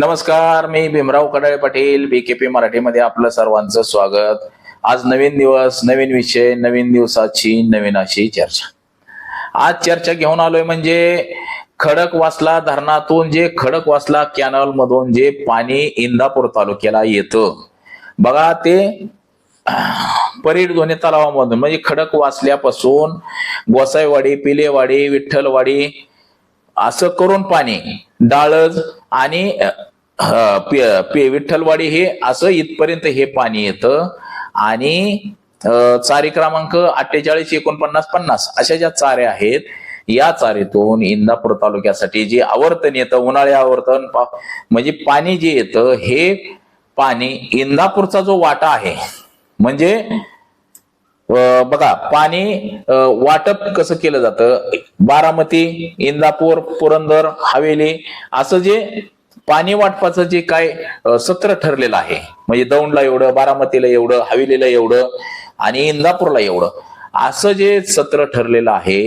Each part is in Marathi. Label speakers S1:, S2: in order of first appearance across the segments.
S1: नमस्कार मी भीमराव कडाळे पाटील बीकेपी मराठीमध्ये आपलं सर्वांचं स्वागत. आज नवीन दिवस नवीन विषय नवीन दिवसाची नवीन अशी चर्चा. आज चर्चा घेऊन आलोय म्हणजे खडकवासला धरणातून जे खडकवासला कॅनल मधून जे पाणी इंदापूर तालुक्याला येतं. बघा ते परीड दोन्ही तलावामधून म्हणजे खडक वाचल्यापासून गोसाईवाडी पिलेवाडी विठ्ठलवाडी असं करून पाणी डाळज आणि पे- पे- विठ्ठलवाडी हे असं इथपर्यंत हे पाणी येतं. आणि चारी क्रमांक अठ्ठेचाळीस एकोणपन्नास पन्नास अशा ज्या चाऱ्या आहेत या चारीतून इंदापूर तालुक्यासाठी जे आवर्तन येतं उन्हाळी आवर्तन पा- म्हणजे पाणी जे येतं हे पाणी इंदापूरचा जो वाटा आहे म्हणजे बघा पाणी वाटप कसं केलं जातं? बारामती इंदापूर पुरंदर हवेली असं जे पाणी वाटपाचं जे काय सत्र ठरलेलं आहे म्हणजे दौंडला एवढं बारामतीला एवढं हवेलीला एवढं आणि इंदापूरला एवढं असं जे सत्र ठरलेलं आहे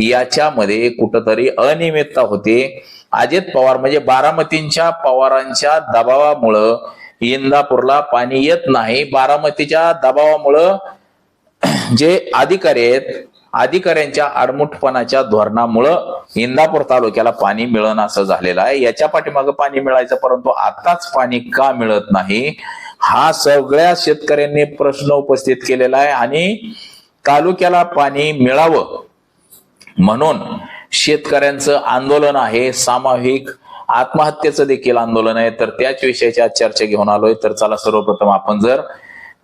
S1: याच्यामध्ये कुठंतरी अनियमितता होते. अजित पवार म्हणजे बारामतींच्या पवारांच्या दबावामुळं इंदापूरला पाणी येत नाही. बारामतीच्या दबावामुळं जे अधिकारी आहेत अधिकाऱ्यांच्या आडमुठपणाच्या धोरणामुळं इंदापूर तालुक्याला पाणी मिळणं असं झालेलं आहे. याच्या पाठीमागं पाणी मिळायचं परंतु आताच पाणी का मिळत नाही? हा सगळ्या शेतकऱ्यांनी प्रश्न उपस्थित केलेला आहे आणि तालुक्याला पाणी मिळावं म्हणून शेतकऱ्यांचं आंदोलन आहे. सामाजिक आत्महत्येचं देखील आंदोलन आहे. तर त्याच विषयाची आज चर्चा घेऊन आलोय. तर चला सर्वप्रथम आपण जर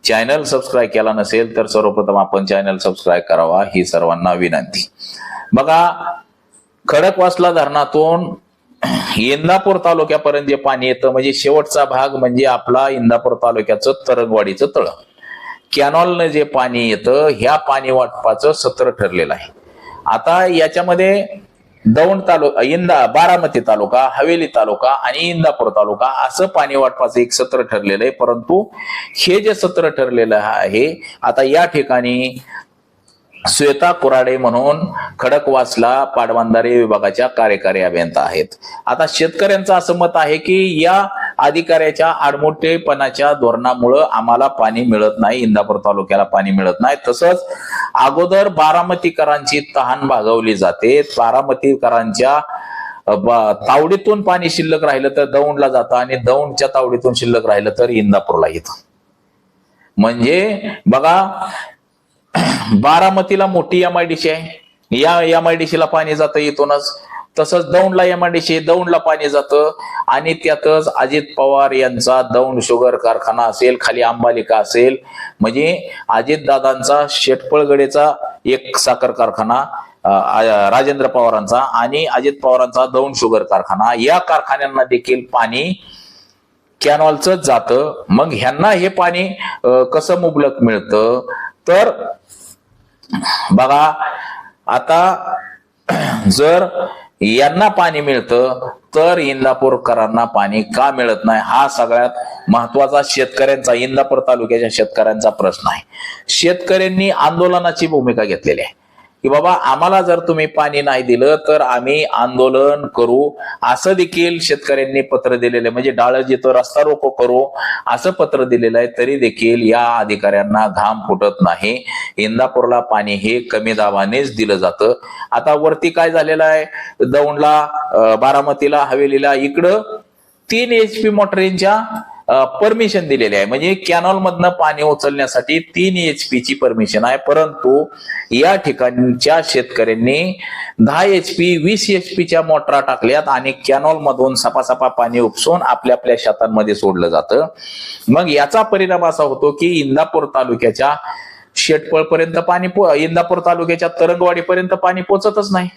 S1: चॅनल सबस्क्राईब केला नसेल तर सर्वप्रथम आपण चॅनल सबस्क्राईब करावा ही सर्वांना विनंती. बघा खडकवासला धरणातून इंदापूर तालुक्यापर्यंत जे पाणी येतं म्हणजे शेवटचा भाग म्हणजे आपला इंदापूर तालुक्याचं तरंगवाडीचं तळ. कॅनॉलनं जे पाणी येतं ह्या पाणी वाटपाचं सत्र ठरलेलं आहे. आता याच्यामध्ये दौंड तालुका इंदा बारामती तालुका हवेली तालुका आणि इंदापूर तालुका असं पाणी वाटपाचं एक सत्र ठरलेलं आहे. परंतु हे जे सत्र ठरलेलं आहे आता या ठिकाणी श्वेता कुराडे म्हणून खडकवासला पाटबंधारे विभागाच्या कार्यकारी अभियंता आहेत. आता शेतकऱ्यांचं असं मत आहे की या अधिकाऱ्याच्या आडमोठेपणाच्या धोरणामुळं आम्हाला पाणी मिळत नाही इंदापूर तालुक्याला पाणी मिळत नाही. तसंच अगोदर बारामतीकरांची तहान भागवली जाते. बारामतीकरांच्या तावडीतून पाणी शिल्लक राहिलं तर दौंडला जातं आणि दौंडच्या तावडीतून शिल्लक राहिलं तर इंदापूरला येतं. म्हणजे बघा बारामतीला मोठी एमआयडीसी आहे. या एमआयडीसीला पाणी जातं इथूनच. तसंच दौंडला एमआयडीसी दौंडला पाणी जातं. आणि त्यातच अजित पवार यांचा दौंड शुगर कारखाना असेल खाली अंबालिका असेल म्हणजे अजित दादांचा शेटपळगडेचा एक साखर कारखाना राजेंद्र पवारांचा आणि अजित पवारांचा दौंड शुगर कारखाना. या कारखान्यांना देखील पाणी कॅनॉलच जातं. मग ह्यांना हे पाणी कसं मुबलक मिळतं? तर बघा आता जर यांना पाणी मिळतं तर इंदापूरकरांना पाणी का मिळत नाही? हा सगळ्यात महत्त्वाचा शेतकऱ्यांचा इंदापूर तालुक्याच्या शेतकऱ्यांचा प्रश्न आहे. शेतकऱ्यांनी आंदोलनाची भूमिका घेतलेली आहे. की बाबा आम्हाला जर तुम्ही पाणी नाही दिलं तर आम्ही आंदोलन करू. असं देखील शेतकऱ्यांनी पत्र दिलेलं आहे. म्हणजे डाळ जिथं रस्ता रोको करू असं पत्र दिलेलं आहे तरी देखील या अधिकाऱ्यांना घाम फुटत नाही. इंदापूरला पाणी हे कमी दाबानेच दिलं जातं. आता वरती काय झालेलं आहे? दौंडला बारामतीला हवेलीला इकडं तीन एच पी मोटरींच्या परमिशन दिलेली आहे. म्हणजे कॅनॉल मधनं पाणी उचलण्यासाठी तीन एच पी ची परमिशन आहे. परंतु या ठिकाणच्या शेतकऱ्यांनी दहा एच पी वीस एच पीच्या मोटरा टाकल्यात आणि कॅनॉल मधून सपासपा पाणी उपसून आपल्या आपल्या शेतांमध्ये सोडलं जातं. मग याचा परिणाम असा होतो की इंदापूर तालुक्याच्या शेटपळ पर्यंत पाणी पो इंदापूर तालुक्याच्या तरंगवाडीपर्यंत पाणी पोचतच नाही.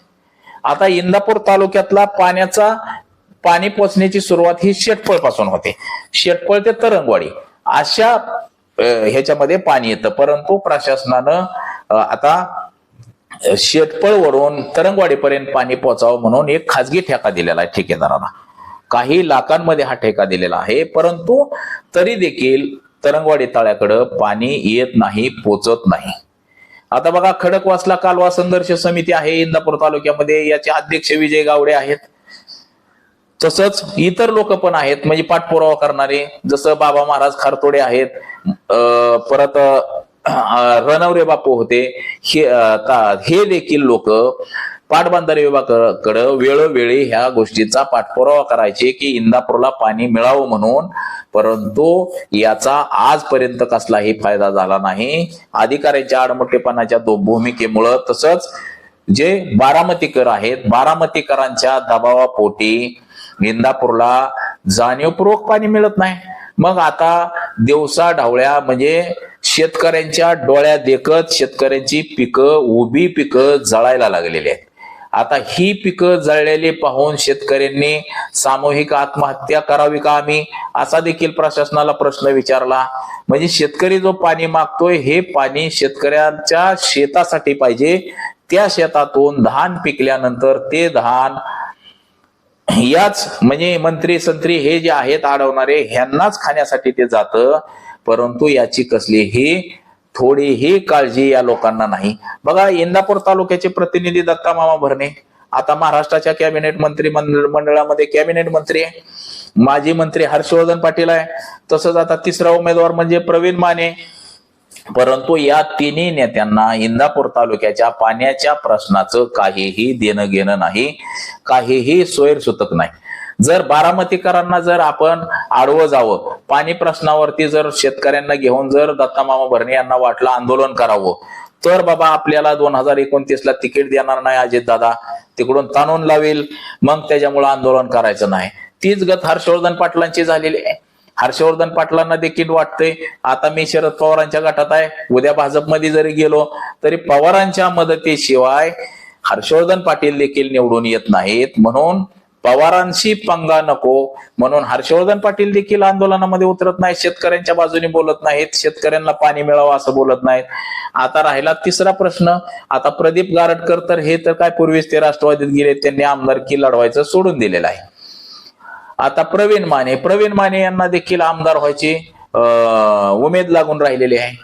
S1: आता इंदापूर तालुक्यातला पाण्याचा पाणी पोचण्याची सुरुवात ही शेटपळपासून होते. शेटपळ ते तरंगवाडी. अशा ह्याच्यामध्ये पाणी येतं. परंतु प्रशासनानं आता शेतपळवरून तरंगवाडीपर्यंत पाणी पोचावं म्हणून एक खाजगी ठेका दिलेला आहे ठेकेदाराला काही लाखांमध्ये हा ठेका दिलेला आहे. परंतु तरी देखील तरंगवाडी तळ्याकडं पाणी येत नाही पोचत नाही. आता बघा खडकवासला कालवा संघर्ष समिती आहे. इंदापूर तालुक्यामध्ये याचे अध्यक्ष विजय गावडे आहेत. तसंच इतर लोक पण आहेत म्हणजे पाठपुरावा करणारे जसं बाबा महाराज खारतोडे आहेत परत रणवरे बापू होते हे का हे देखील लोक पाटबंधारे विभागाकडे वेळोवेळी ह्या गोष्टीचा पाठपुरावा करायचे की इंदापूरला पाणी मिळावं म्हणून परंतु याचा आजपर्यंत कसलाही फायदा झाला नाही. अधिकाऱ्यांच्या आडमोठेपणाच्या दो भूमिकेमुळं तसंच जे बारामतीकर आहेत बारामतीकरांच्या दबावापोटी इंदापूरला जाणीवपूर्वक पाणी मिळत नाही. मग आता दिवसा ढावळ्या म्हणजे शेतकऱ्यांच्या डोळ्या देखत शेतकऱ्यांची पिकं उभी पिकं जळायला लागलेली आहेत. आता ही पिकं जळलेली पाहून शेतकऱ्यांनी सामूहिक आत्महत्या करावी का आम्ही? असा देखील प्रशासनाला प्रश्न विचारला. म्हणजे शेतकरी जो पाणी मागतोय हे पाणी शेतकऱ्यांच्या शेतासाठी पाहिजे. त्या शेतातून धान पिकल्यानंतर ते धान याच म्हणजे मंत्री संत्री हे जे आहेत अडवणारे ह्यांनाच खाण्यासाठी ते जातं. परंतु याची कसलीही थोडीही काळजी या लोकांना नाही. बघा इंदापूर तालुक्याचे प्रतिनिधी दत्ता मामा भरणे. आता महाराष्ट्राच्या कॅबिनेट मंत्री मंडळ- मंडळामध्ये कॅबिनेट मंत्री आहे. माजी मंत्री हर्षवर्धन पाटील आहे. तसंच आता तिसरा उमेदवार म्हणजे प्रवीण माने. परंतु या तिन्ही नेत्यांना इंदापूर तालुक्याच्या पाण्याच्या प्रश्नाचं काहीही देणं घेणं नाही काहीही सोयरसुतक नाही. जर बारामतीकरांना जर आपण आडवं जावं पाणी प्रश्नावरती जर शेतकऱ्यांना घेऊन जर दत्तामामा भरणे यांना वाटलं आंदोलन करावं तर बाबा आपल्याला दोन हजार एकोणतीस ला तिकीट देणार नाही अजित दादा तिकडून ताणून लावेल मग त्याच्यामुळे आंदोलन करायचं नाही. तीच गत हर्षवर्धन पाटलांची झालेली आहे. हर्षवर्धन पाटलांना देखील वाटतंय. आता मी शरद पवारांच्या गटात आहे. उद्या भाजपमध्ये जरी गेलो तरी पवारांच्या मदतीशिवाय हर्षवर्धन पाटील देखील निवडून येत नाहीत. म्हणून पवारांशी पंगा नको. म्हणून हर्षवर्धन पाटील देखील आंदोलनामध्ये उतरत नाहीत. शेतकऱ्यांच्या बाजूने बोलत नाहीत. शेतकऱ्यांना पाणी मिळावं असं बोलत नाहीत. आता राहिला तिसरा प्रश्न. आता प्रदीप गारटकर तर हे तर काय पूर्वीच ते राष्ट्रवादीत गेले त्यांनी आमदारकी लढवायचं सोडून दिलेलं आहे. आता प्रवीण माने प्रवीण माने यांना देखील आमदार व्हायची अं, उमेद लागून राहिलेली आहे.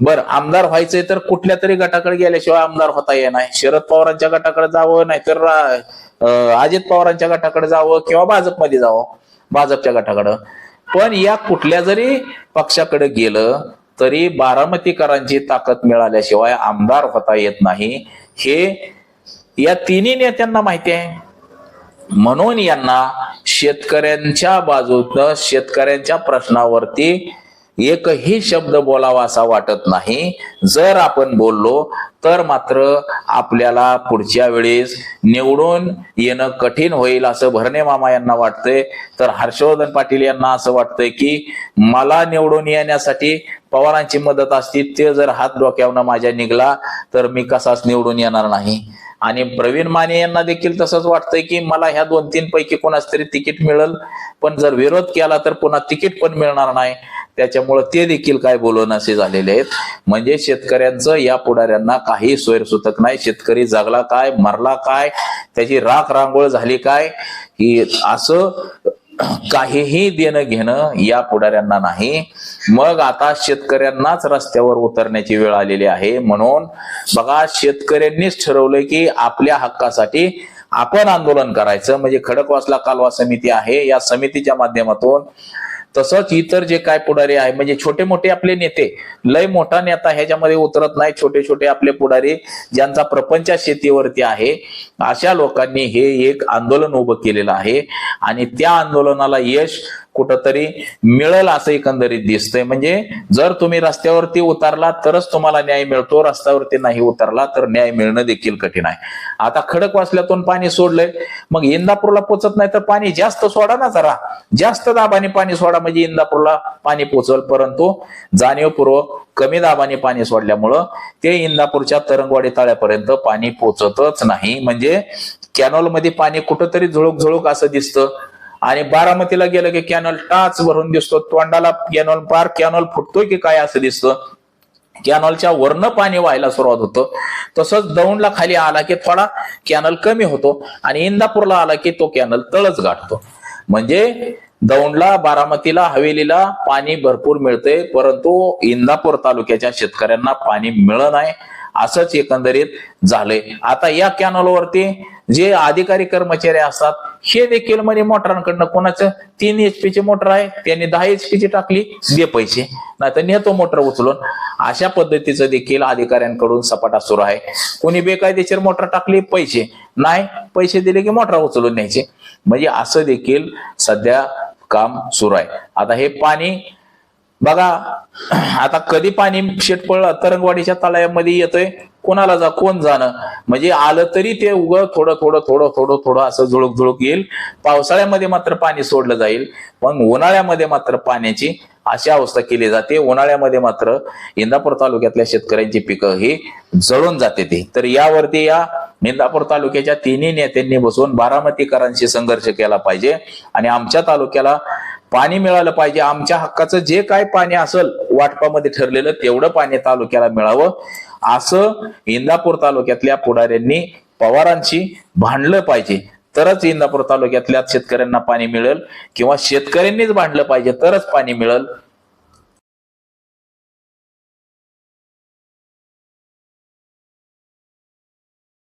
S1: बर आमदार व्हायचंय तर कुठल्या तरी गटाकडे गेल्याशिवाय आमदार होता येणार शरद पवारांच्या गटाकडे जावं नाहीतर अजित पवारांच्या गटाकडे जावं किंवा भाजपमध्ये जावं भाजपच्या गटाकडं. पण या कुठल्या जरी पक्षाकडे गेलं तरी बारामतीकरांची ताकद मिळाल्याशिवाय आमदार होता येत नाही. हे या तिन्ही नेत्यांना माहिती आहे. म्हणून यांना शेतकऱ्यांच्या बाजूनं शेतकऱ्यांच्या प्रश्नावरती एकही शब्द बोलावा असा वाटत नाही. जर आपण बोललो तर मात्र आपल्याला पुढच्या वेळेस निवडून येणं कठीण होईल असं भरणे मामा यांना वाटतंय. तर हर्षवर्धन पाटील यांना असं वाटतंय की मला निवडून येण्यासाठी पवारांची मदत असती ते जर हात डोक्यावनं माझ्या निघला तर मी कसाच निवडून येणार नाही. आणि प्रवीण माने यांना देखील तसंच वाटतंय की मला ह्या दोन तीन पैकी कोणाच तरी तिकीट मिळेल. पण जर विरोध केला तर पुन्हा तिकीट पण मिळणार नाही. त्याच्यामुळे ते देखील काय बोलून असे झालेले आहेत. म्हणजे शेतकऱ्यांचं या पुढाऱ्यांना काही सोयरसूतक नाही. शेतकरी जगला काय मरला काय त्याची राख रांगोळ झाली काय ही असं काहीही देणं घेणं या पुढाऱ्यांना नाही. मग आता शेतकऱ्यांनाच रस्त्यावर उतरण्याची वेळ आलेली आहे. म्हणून बघा शेतकऱ्यांनीच ठरवलंय की आपल्या हक्कासाठी आपण आंदोलन करायचं. म्हणजे खडकवासला कालवा समिती आहे. या समितीच्या माध्यमातून तसंच इतर जे काय पुढारी आहे म्हणजे छोटे मोठे आपले नेते लय मोठा नेता ह्याच्यामध्ये उतरत नाही छोटे छोटे आपले पुढारी ज्यांचा प्रपंच शेतीवरती आहे. अशा लोकांनी हे एक आंदोलन उभं केलेलं आहे आणि त्या आंदोलनाला यश कुठंतरी मिळेल असं एकंदरीत दिसतंय. म्हणजे जर तुम्ही रस्त्यावरती उतरला तरच तुम्हाला न्याय मिळतो रस्त्यावरती नाही उतरला तर न्याय मिळणं देखील कठीण आहे. आता खडक वाचल्यातून पाणी सोडलंय मग इंदापूरला पोचत नाही तर पाणी जास्त सोडा ना जरा. जास्त दाबाने पाणी सोडा म्हणजे इंदापूरला पाणी पोचवल परंतु जाणीवपूर्वक कमी दाबाने पाणी सोडल्यामुळं ते इंदापूरच्या तरंगवाडी तळ्यापर्यंत पाणी पोचतच नाही. म्हणजे कॅनॉलमध्ये पाणी कुठंतरी झुळूक झुळूक असं दिसतं. आणि बारामतीला गेलं की कॅनल टाच भरून दिसतो. तोंडाला कॅनॉल पार कॅनॉल फुटतोय की काय असं दिसतं. कॅनॉलच्या वरनं पाणी व्हायला सुरुवात होतं. तसंच दौंडला खाली आला की थोडा कॅनल कमी होतो आणि इंदापूरला आला की तो कॅनल तळच गाठतो. म्हणजे दौंडला बारामतीला हवेलीला पाणी भरपूर मिळते परंतु इंदापूर तालुक्याच्या शेतकऱ्यांना पाणी मिळत नाही असंच एकंदरीत झालंय. आता या कॅनलवरती जे अधिकारी कर्मचारी असतात हे देखील म्हणजे मोटरांकडनं कोणाचं तीन एचपी ची मोटर आहे त्यांनी दहा एचपी ची टाकली दे पैसे. नाही तर नेतो मोटर उचलून. अशा पद्धतीचं देखील अधिकाऱ्यांकडून सपाटा सुरू आहे. कोणी बेकायदेशीर मोटर टाकली पैसे. नाही पैसे दिले की मोटर उचलून न्यायचे. म्हणजे असं देखील सध्या काम सुरू आहे. आता हे पाणी बघा आता कधी पाणी शेटपळ तरंगवाडीच्या तळ्यामध्ये येतोय कोणाला जा कोण जाणं? म्हणजे आलं तरी ते उग थोडं थोडं थोडं थोडं थोडं असं झुळूक झुळूक येईल. पावसाळ्यामध्ये मात्र पाणी सोडलं जाईल. पण उन्हाळ्यामध्ये मात्र पाण्याची अशी अवस्था केली जाते. उन्हाळ्यामध्ये मात्र इंदापूर तालुक्यातल्या शेतकऱ्यांची पिकं ही जळून जाते ती. तर यावरती या इंदापूर तालुक्याच्या तिन्ही नेत्यांनी बसून बारामतीकरांशी संघर्ष केला पाहिजे. आणि आमच्या तालुक्याला पाणी मिळालं पाहिजे. आमच्या हक्काचं जे काय पाणी असेल वाटपामध्ये ठरलेलं तेवढं पाणी तालुक्याला मिळावं. असं इंदापूर तालुक्यातल्या पुढाऱ्यांनी पवारांशी भांडलं पाहिजे. तरच इंदापूर तालुक्यातल्या शेतकऱ्यांना पाणी मिळेल किंवा शेतकऱ्यांनीच भांडलं पाहिजे तरच पाणी मिळेल.